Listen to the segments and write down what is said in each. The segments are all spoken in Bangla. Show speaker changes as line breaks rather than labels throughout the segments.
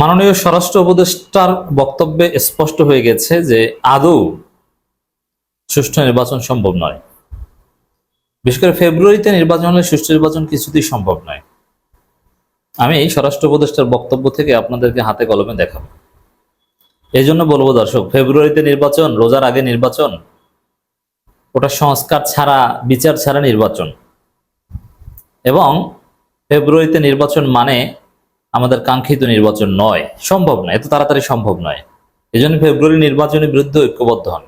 মাননীয় স্বরাষ্ট্র উপদেষ্টার বক্তব্যে স্পষ্ট হয়ে গেছে যে আদৌ সুষ্ঠু নির্বাচন সম্ভব নয়। বিশেষ করে ফেব্রুয়ারিতে নির্বাচন হলে সুষ্ঠু নির্বাচন কিছুতেই সম্ভব নয়। আমি এই স্বরাষ্ট্র উপদেষ্টার বক্তব্য থেকে আপনাদেরকে হাতে কলমে দেখাবো। এই জন্য বলব, দর্শক, ফেব্রুয়ারিতে নির্বাচন, রোজার আগে নির্বাচন, ওটা সংস্কার ছাড়া, বিচার ছাড়া নির্বাচন। এবং ফেব্রুয়ারিতে নির্বাচন মানে আমাদের কাঙ্ক্ষিত নির্বাচন নয়। সম্ভব নয়, এত তাড়াতাড়ি সম্ভব নয়। এই জন্য ফেব্রুয়ারি নির্বাচনের বিরুদ্ধে ঐক্যবদ্ধ হন।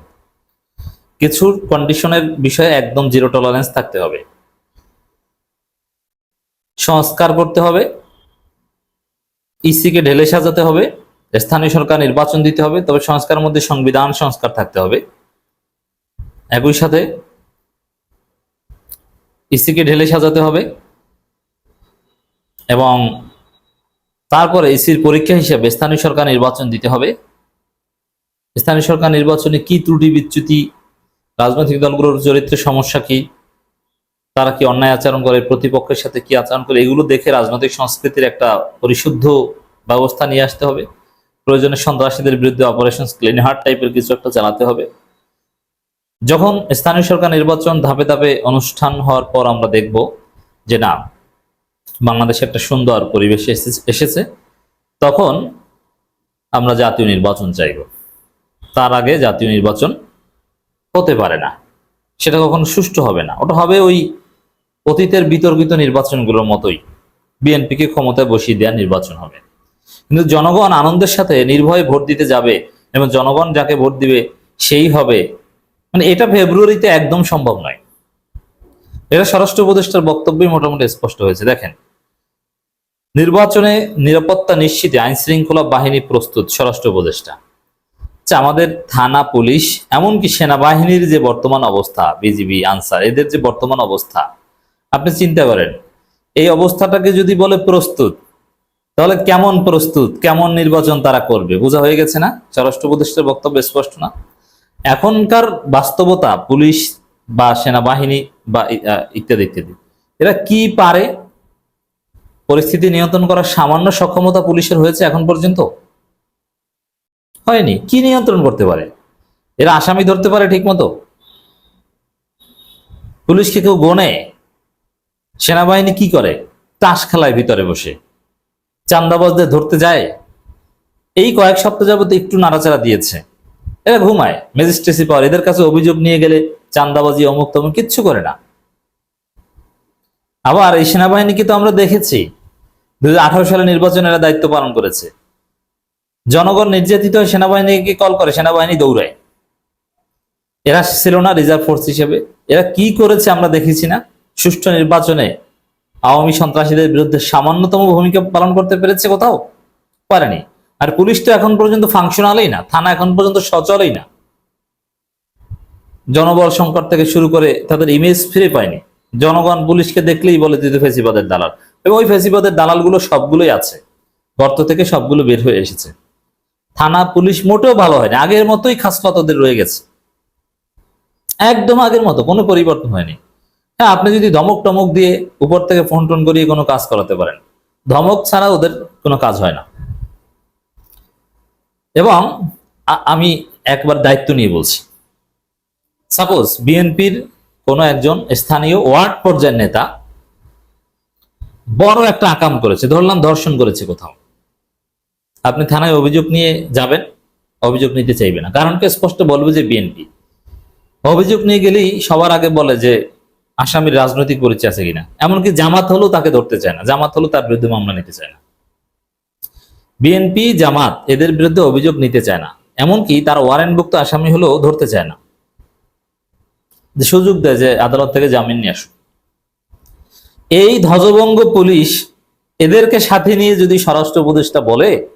কিছু কন্ডিশনের বিষয়ে একদম জিরো টলারেন্স থাকতে হবে। সংস্কার করতে হবে। ইসিকে ঢেলে সাজাতে হবে। স্থানীয় সরকার নির্বাচন দিতে হবে, তবে সংস্কারের মধ্যে সংবিধান সংস্কার থাকতে হবে। একই সাথে ইসিকে ঢেলে সাজাতে হবে। এবং তারপরে এসির পরীক্ষা হিসেবে স্থানীয় সরকার নির্বাচন দিতে হবে। স্থানীয় সরকার নির্বাচনে কি ত্রুটি, বিচ্যুতি, রাজনৈতিক দলগুলোর চরিত্রের সমস্যা কি, তারা কি অন্যায় আচরণ করে, প্রতিপক্ষের সাথে কি আচরণ করে, এগুলো দেখে রাজনৈতিক সংস্কৃতির একটা পরিশুদ্ধ ব্যবস্থা নিয়ে আসতে হবে। প্রয়োজনে সন্ত্রাসীদের বিরুদ্ধে অপারেশন ক্লিন হার্ট টাইপের কিছু একটা চালাতে হবে। যখন স্থানীয় সরকার নির্বাচন ধাপে ধাপে অনুষ্ঠান হওয়ার পর আমরা দেখব যে না বাংলাদেশে একটা সুন্দর পরিবেশ এসে- এসেছে। তখন আমরা জাতীয় নির্বাচন চাইব। তার আগে জাতীয় নির্বাচন হতে পারে না। সেটা কখনো সুষ্ঠু হবে না। ওটা হবে ওই অতীতের বিতর্কিত নির্বাচনগুলোর মতোই। বিএনপিকে ক্ষমতায় বসিয়ে দেওয়া নির্বাচন হবে। কিন্তু জনগণ আনন্দের সাথে নির্ভয়ে ভোট দিতে যাবে এবং জনগণ যাকে ভোট দিবে সেই হবে। মানে এটা ফেব্রুয়ারিতে একদম সম্ভব নয়। এটা স্বরাষ্ট্র উপদেষ্টার বক্তব্যই মোটামুটি স্পষ্ট হয়েছে। দেখেন নির্বাচনে নিরাপত্তা নিশ্চিতে আইন শৃঙ্খলা বাহিনী প্রস্তুত, স্বরাষ্ট্র উপদেষ্টা। আচ্ছা আমাদের থানা পুলিশ, এমনকি সেনাবাহিনীর যে বর্তমান অবস্থা, বিজিবি, আনসার, এদের যে বর্তমান অবস্থা, আপনি চিন্তা করেন, এই অবস্থাটাকে যদি বলে প্রস্তুত, তাহলে কেমন প্রস্তুত, কেমন নির্বাচন তারা করবে? বোঝা হয়ে গেছে না? স্বরাষ্ট্র উপদেষ্টার বক্তব্য স্পষ্ট না? এখনকার বাস্তবতা, পুলিশ বা সেনাবাহিনী বা ইত্যাদি ইত্যাদি, এরা কি পারে পরিস্থিতি নিয়ন্ত্রণ করার সামান্য সক্ষমতা পুলিশের হয়েছে এখন পর্যন্ত? হয়নি। কি নিয়ন্ত্রণ করতে পারে? এরা আসামি ধরতে পারে ঠিক মতো পুলিশকে কেউ গোনে? সেনাবাহিনী কি করে? তাস খেলায় ভিতরে বসে। চান্দাবাজদের ধরতে যায়? এই কয়েক সপ্তাহ যাবত একটু নাড়াচাড়া দিয়েছে। এরা ঘুমায়। ম্যাজিস্ট্রেসি পাওয়ার এদের কাছে অভিযোগ নিয়ে গেলে চান্দাবাজি অমুক তমুক কিচ্ছু করে না। আবার এই সেনাবাহিনীকে তো আমরা দেখেছি। দুই সালে নির্বাচনে এরা দায়িত্ব পালন করেছে। জনগণ নির্যাতিত সেনাবাহিনীকে কল করে, সেনাবাহিনী দৌড়ায়। এরা ছিল না রিজার্ভ ফোর্স হিসেবে। এরা কি করেছে আমরা দেখেছি না। সুষ্ঠু নির্বাচনে আওয়ামী সন্ত্রাসীদের বিরুদ্ধে সামান্যতম ভূমিকা পালন করতে পেরেছে কোথাও? পারেনি। আর পুলিশ তো এখন পর্যন্ত ফাংশনালই না। থানা এখন পর্যন্ত সচলই না। জনবল সংকট থেকে শুরু করে তাদের ইমেজ ফিরে পায়নি। জনগণ পুলিশকে দেখলেই বলে দিতে ফেসিবাদের দালাল। এবং ওই ফেসিবাদের দালালগুলো সবগুলোই আছে। গর্ত থেকে সবগুলো বের হয়ে এসেছে। থানা, পুলিশ মোটেও ভালো হয়নি। আগের মতোই খাসলত ওদের রয়ে গেছে। একদম আগের মতো, কোনো পরিবর্তন হয়নি। হ্যাঁ আপনি যদি ধমক টমক দিয়ে উপর থেকে ফোন টোন করিয়ে কোনো কাজ করাতে পারেন। ধমক ছাড়া ওদের কোনো কাজ হয় না। এবং আমি একবার দায়িত্ব নিয়ে বলছি। সাপোজ বিএনপির কোনো একজন স্থানীয় ওয়ার্ড পর্যায়ের নেতা বড় একটা আকাম করেছে, ধরলাম ধর্ষণ করেছে কোথাও। আপনি থানায় অভিযোগ নিয়ে যাবেন, অভিযোগ নিতে চাইবে না। কারণ কে স্পষ্ট বলবে যে বিএনপি। অভিযোগ নিয়ে গেলেই সবার আগে বলে যে আসামির রাজনৈতিক পরিচয় আছে কিনা। এমনকি জামাত হলেও তাকে ধরতে চায় না। জামাত হলেও তার বিরুদ্ধে মামলা নিতে চায় না। বিএনপি, জামাত এদের বিরুদ্ধে অভিযোগ নিতে চায় না। এমনকি তার ওয়ারেন্টভুক্ত আসামি হলেও ধরতে চায় না। সুযোগ দেয় যে আদালত থেকে জামিন নিয়ে আসুক। এই ধ্বজভঙ্গ পুলিশ এদেরকে সাথে নিয়ে যদি স্বরাষ্ট্র উপদেষ্টা বলে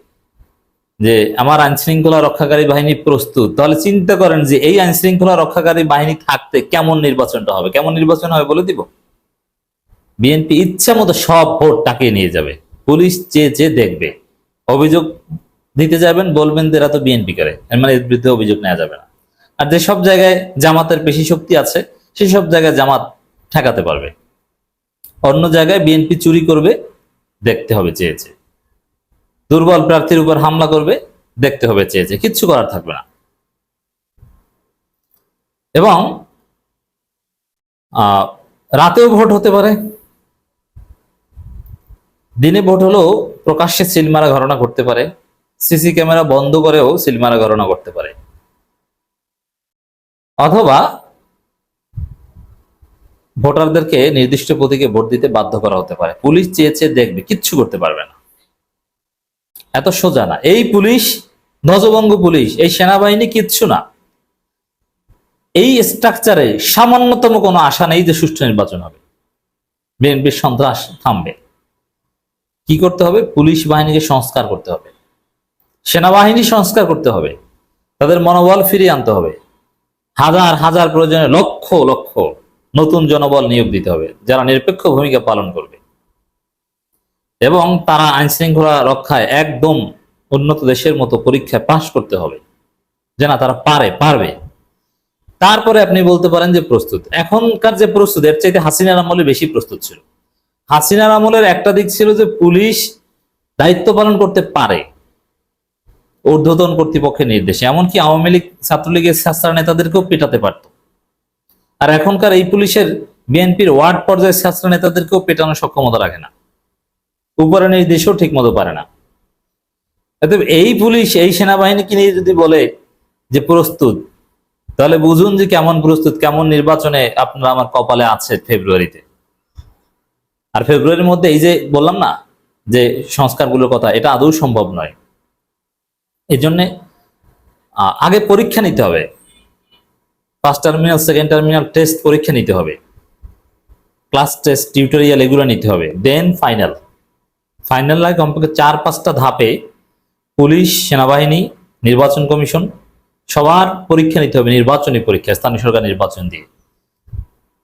যে আমার আইন শৃঙ্খলা রক্ষাকারী বাহিনী প্রস্তুত, তাহলে চিন্তা করেন যে এই আইন শৃঙ্খলা রক্ষাকারী বাহিনী থাকতে কেমন নির্বাচনটা হবে? কেমন নির্বাচন হবে বলে দিব? বিএনপি ইচ্ছা মতো সব ভোট টাকিয়ে নিয়ে যাবে। পুলিশ চেয়ে চেয়ে দেখবে। অভিযোগ দিতে যাবেন, বলবেন যে এরা তো বিএনপি করে। মানে এর বিরুদ্ধে অভিযোগ নেওয়া যাবে না। আর যেসব জায়গায় জামাতের পেশি শক্তি আছে সেসব জায়গায় জামাত ঠেকাতে পারবে। অন্য জায়গায় বিএনপি চুরি করবে, দেখতে হবে চেয়েছে দুর্বল প্রার্থীর উপর হামলা করবে, দেখতে হবে চেয়েছে কিচ্ছু করার থাকবে না। এবং রাতেও ভোট হতে পারে। দিনে ভোট হলেও প্রকাশ্যে সিলমারা ঘটনা করতে পারে। সিসি ক্যামেরা বন্ধ করেও সিলমারা ঘটনা করতে পারে। অথবা ভোটারদেরকে নির্দিষ্ট প্রতীকে ভোট দিতে বাধ্য করা হতে পারে। পুলিশ চেয়ে চেয়ে দেখবে, কিচ্ছু করতে পারবে না। এত সোজা না। এই পুলিশ, ধ্বজভঙ্গ পুলিশ, এই সেনাবাহিনী কিচ্ছু না। এই স্ট্রাকচারে সামান্যতম কোনো আশা নেই যে সুষ্ঠু নির্বাচন হবে। বিএনপির সন্ত্রাস থামবে। কি করতে হবে? পুলিশ বাহিনীকে সংস্কার করতে হবে। সেনাবাহিনী সংস্কার করতে হবে। তাদের মনোবল ফিরিয়ে আনতে হবে। হাজার হাজার প্রয়োজনে লক্ষ লক্ষ নতুন জনবল নিয়োগ দিতে হবে, যারা নিরপেক্ষ ভূমিকা পালন করবে। এবং তারা আইন শৃঙ্খলা রক্ষায় একদম উন্নত দেশের মতো পরীক্ষায় পাশ করতে হবে, যে না তারা পারে, পারবে। তারপরে আপনি বলতে পারেন যে প্রস্তুত। এখনকার যে প্রস্তুত, এর চাইতে হাসিনার আমলে বেশি প্রস্তুত ছিল। হাসিনার আমলের একটা দিক ছিল যে পুলিশ দায়িত্ব পালন করতে পারে। ঊর্ধ্বতন কর্তৃপক্ষের নির্দেশে, এমনকি আওয়ামী লীগ ছাত্রলীগের ছাত্র নেতাদেরকেও পেটাতে পারত। আর এখনকার এই পুলিশের বিএনপির ওয়ার্ড পর্যায়ের ছাত্র নেতাদেরকেও পেটানোর সক্ষমতা রাখে না। উপরে নির্দেশও ঠিক মতো পারে না। এই পুলিশ, এই সেনাবাহিনীকে নিয়ে যদি বলে যে প্রস্তুত, তাহলে বুঝুন যে কেমন প্রস্তুত, কেমন নির্বাচনে আপনারা আমার কপালে আছে ফেব্রুয়ারিতে। আর ফেব্রুয়ারির মধ্যে এই যে বললাম না, যে সংস্কারগুলোর কথা, এটা আদৌ সম্ভব নয়। এই জন্যে আগে পরীক্ষা নিতে হবে। First terminal second terminal test পরীক্ষা নিতে হবে। ক্লাস টেস্ট টিউটোরিয়াল এগুলো নিতে হবে। দেন ফাইনাল ফাইনাল লাগে কমপক্ষে চার, পাঁচটা ধাপে পুলিশ, সেনাবাহিনী, নির্বাচন কমিশন সবার পরীক্ষা নিতে হবে, নির্বাচনী পরীক্ষা, স্থানীয় সরকার নির্বাচন দিয়ে।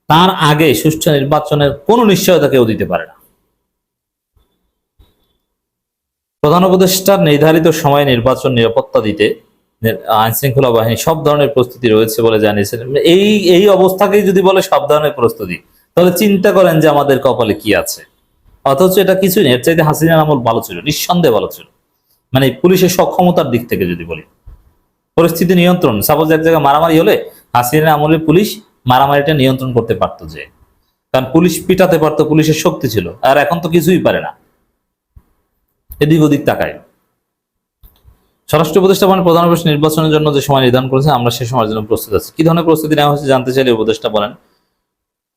তার আগে সুষ্ঠু নির্বাচনের কোনো নিশ্চয়তা কেউ দিতে পারে না। প্রধান উপদেষ্টার নির্ধারিত সময়ে নির্বাচন নিরাপত্তা দিতে আইন শৃঙ্খলা বাহিনী সব ধরনের প্রস্তুতি রয়েছে বলে জানিয়েছেন। এই এই অবস্থাকেই যদি বলে সব ধরনের প্রস্তুতি, তাহলে চিন্তা করেন যে আমাদের কপালে কি আছে। অথচ এটা কিছুই নেই, এর চাইতে হাসিনার আমল ভালো ছিল, নিঃসন্দেহে ভালো ছিল। মানে পুলিশের সক্ষমতার দিক থেকে যদি বলি। পরিস্থিতি নিয়ন্ত্রণ সাপোজ এক জায়গায় মারামারি হলে হাসিনার আমলে পুলিশ মারামারিটা নিয়ন্ত্রণ করতে পারতো যে। কারণ পুলিশ পিটাতে পারতো, পুলিশের শক্তি ছিল। আর এখন তো কিছুই পারে না। এদিক ওদিক তাকায়। স্বরাষ্ট্র উপদেষ্টা বলেন প্রধান উপদেষ্টা নির্বাচনের জন্য যে সময় নির্ধারণ করেছে, আমরা সে সময়ের জন্য প্রস্তুত আছি। কি ধরনের প্রস্তুতি নেওয়া হয়েছে জানতে চাইলে উপদেষ্টা বলেন।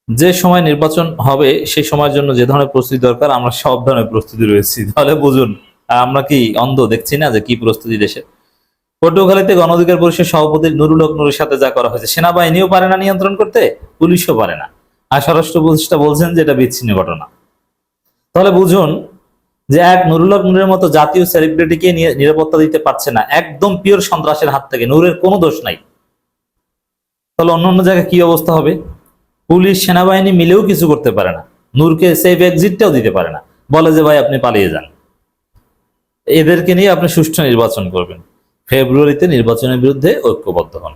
যে সময় নির্বাচন হবে সেই সময়ের জন্য যে ধরনের প্রস্তুতি দরকার, আমরা সব ধরনের প্রস্তুতি রয়েছি। তাহলে বুঝুন আমরা কি অন্ধ দেখছি না যে কি প্রস্তুতি দেশে? পটুয়াখালীতে গণ অধিকার পরিষদ সভাপতি নুরুল হক নুরের সাথে যা করা হয়েছে, সেনাবাহিনীও পারে না নিয়ন্ত্রণ করতে, পুলিশও পারে না। আর স্বরাষ্ট্র উপদেষ্টা বলছেন যে এটা বিচ্ছিন্ন ঘটনা। তাহলে বুঝুন যে এক নুরুল নূরের মতো জাতীয় সেলিব্রিটিকে নিরাপত্তা দিতে পারছে না। একদম পিওর সন্ত্রাসের হাত থেকে। নূরের কোনো দোষ নাই। তাহলে অন্য অন্য জায়গায় কি অবস্থা হবে? পুলিশ, সেনাবাহিনী মিলেও কিছু করতে পারে না। নূরকে সেফ এক্সিটটাও দিতে পারে না। বলে যে, ভাই, আপনি পালিয়ে যান। এদেরকে নিয়ে আপনি সুষ্ঠু নির্বাচন করবেন। ফেব্রুয়ারিতে নির্বাচনের বিরুদ্ধে ঐক্যবদ্ধ হন।